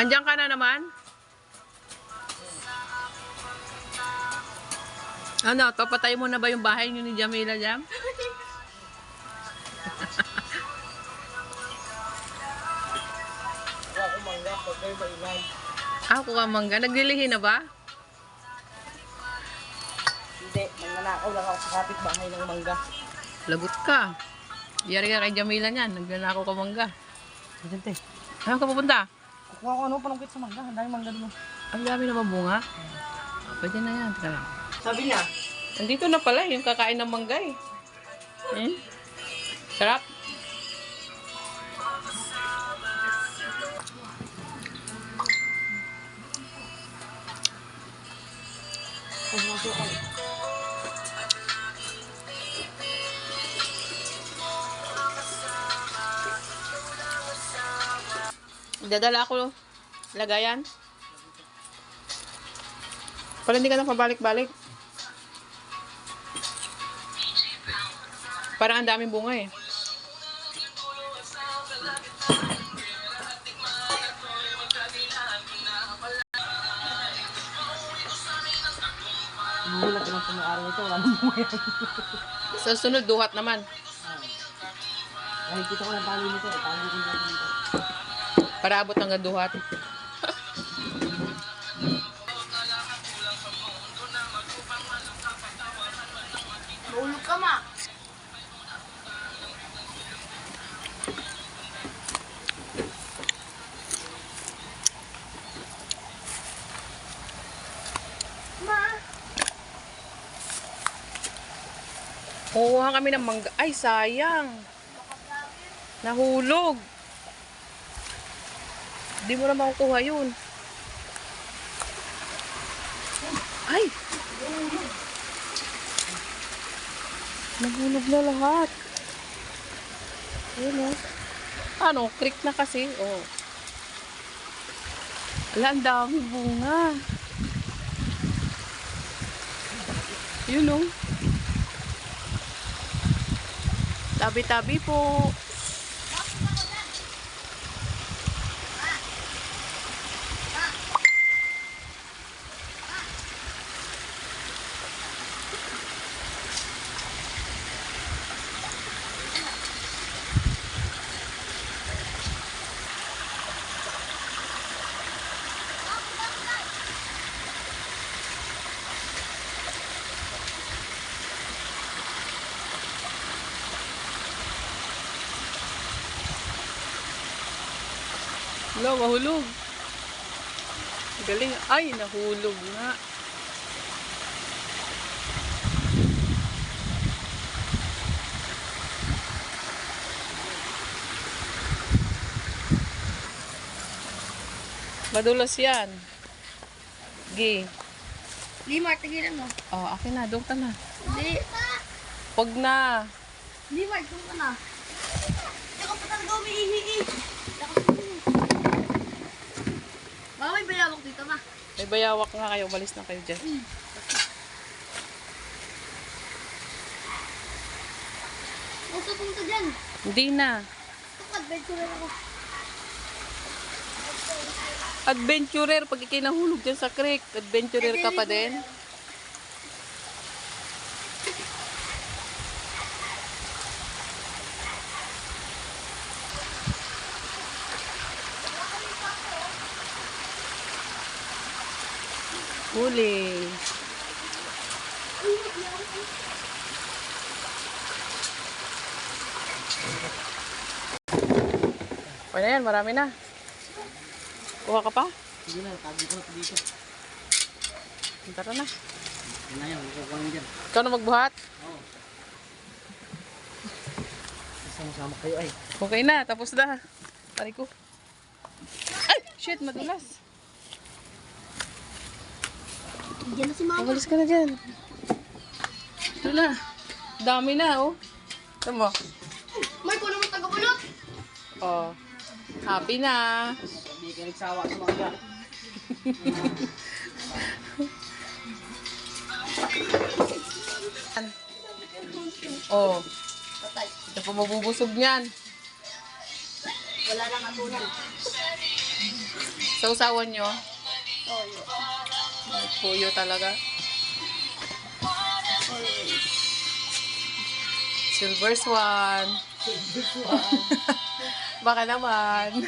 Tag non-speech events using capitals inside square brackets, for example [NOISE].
Andiyan ka na naman? Ano, papatay mo na ba yung bahay niyo ni Jamila Jam? Ako ka mangga. Naglilihi na ba? Hindi, manganakaw lang ako sa kapitbahay ng mangga. Lagot ka. Yari ka kay Jamila niyan. Nagnanakaw ka mangga. Diyan, te. Saan ka pupunta? Kukuha ko ano, panungkit sa mangga. Ang daming mangga doon. Ang dami na bunga. Ah, Pwede na yan. Teka lang. Sabi niya, Andito na pala yung kakain ng mangga eh. Hmm? Sarap. Dadala ako lagayan. Para hindi ka na pabalik-balik. Parang ang daming bunga eh. Lang sa sunod, duhat naman. Nakikita ko ng tali nito. eh. Natin dito. Para abot hanggang duhat. Maulog ka, ma. Ma. Kuha kami ng mangga. Ay, sayang. Nahulog. Di mo na makukuha yun. Ay! Nahulog na lahat. Ayun o. Ano, creek na kasi. Oh. Ala, ang dami bunga. Yun o. Tabi-tabi po. Wala, mahulog. Galing. Ay, nahulog nga. Madulas yan. Gi. Limar, tigilan mo. Oh, akin na. Ka na. Hindi. Huwag na. Limar, ka na. Hindi ka pa talaga umiihi Ma, may bayawak dito, ma. May bayawak nga kayo. Umalis na kayo dyan. Huwag ka pumunta dyan. Hindi na. Adventure ako. Adventurer. Pag ikay nahulog dyan sa creek, adventurer ka pa din. Huli. Pwede yan, marami na. Kuha ka pa? Sige na, tabi ko na ito dito. Tara na. Yan na yan, kukuha ko dyan. Ikaw na magbuhat. Oo. Sama-sama kayo ay. Okay na, tapos na. Pari ko. Ay! Shit, madulas. Diyan na si mama. Umalis ka na dyan. Ito na. Dami na, oh. Ito mo. Mark, ko naman taga-ulot. Oh. Happy na. Hindi ka nagsawa sa mangga. [LAUGHS] Oh. Patay. Ito pa mabubusog niyan. Wala lang atunan. Sa usawan nyo, Toyo. may puyo talaga. Always. Silver Swan. [LAUGHS] Baka naman.